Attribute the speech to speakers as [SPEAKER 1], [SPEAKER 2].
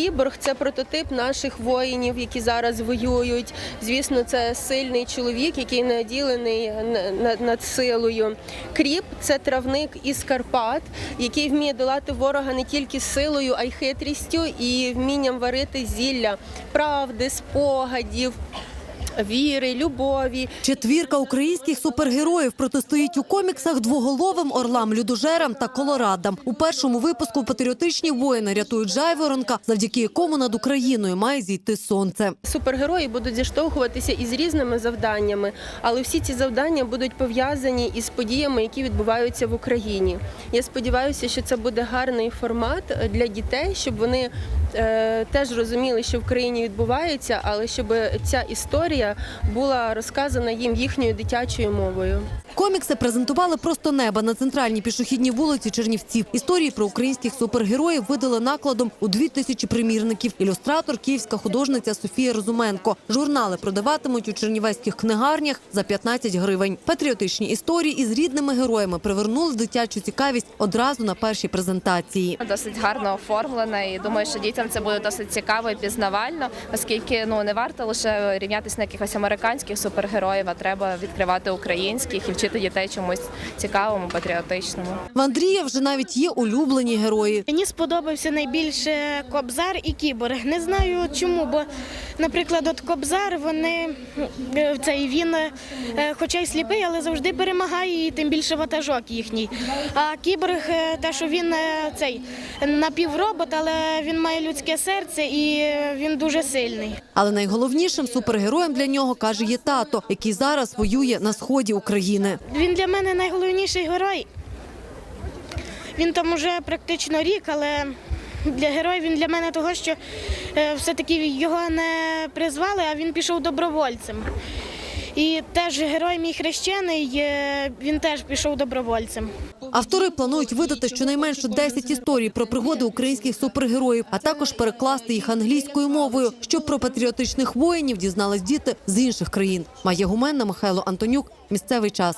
[SPEAKER 1] Кіборг це прототип наших воїнів, які зараз воюють. Звісно, це сильний чоловік, який наділений над силою. Кріп це травник із Карпат, який вміє долати ворога не тільки силою, а й хитрістю і вмінням варити зілля правди, спогадів, віри, любові.
[SPEAKER 2] Четвірка українських супергероїв протистоїть у коміксах двоголовим орлам, людожерам та колорадам. У першому випуску патріотичні воїни рятують жайворонка, завдяки якому над Україною має зійти сонце.
[SPEAKER 1] Супергерої будуть зіштовхуватися із різними завданнями, але всі ці завдання будуть пов'язані із подіями, які відбуваються в Україні. Я сподіваюся, що це буде гарний формат для дітей, щоб вони теж розуміли, що в країні відбувається, але щоб ця історія була розказана їм їхньою дитячою мовою.
[SPEAKER 2] Комікси презентували просто неба на центральній пішохідній вулиці Чернівців. Історії про українських супергероїв видали накладом у дві тисячі примірників. Ілюстратор київська художниця Софія Розуменко. Журнали продаватимуть у чернівецьких книгарнях за 15 гривень. Патріотичні історії із рідними героями привернули дитячу цікавість одразу на першій презентації.
[SPEAKER 3] Досить гарно оформлена і думаю, що дітям це буде досить цікаво і пізнавально, оскільки ну не варто лише рівнятися на якихось американських супергероїв, а треба відкривати українських і вчити дітей чомусь цікавому, патріотичному.
[SPEAKER 2] В Андрія вже навіть є улюблені герої.
[SPEAKER 4] Мені сподобався найбільше Кобзар і Кіборг. Не знаю чому, бо, наприклад, от Кобзар, вони е, цей він, е, хоча й сліпий, але завжди перемагає, і тим більше ватажок їхній. А Кіборг, е, те, що він цей напівробот, але він має людське серце і він дуже сильний.
[SPEAKER 2] Але найголовнішим супергероєм для нього каже є тато, який зараз воює на сході України.
[SPEAKER 4] Він для мене найголовніший герой. Він там уже практично рік, але для героя він для мене того, що все-таки його не призвали, а він пішов добровольцем. І теж герой мій хрещений, е, він теж пішов добровольцем.
[SPEAKER 2] Автори планують видати щонайменше 10 історій про пригоди українських супергероїв, а також перекласти їх англійською мовою, щоб про патріотичних воїнів дізнались діти з інших країн. Майя Гуменна, Михайло Антонюк. Місцевий час.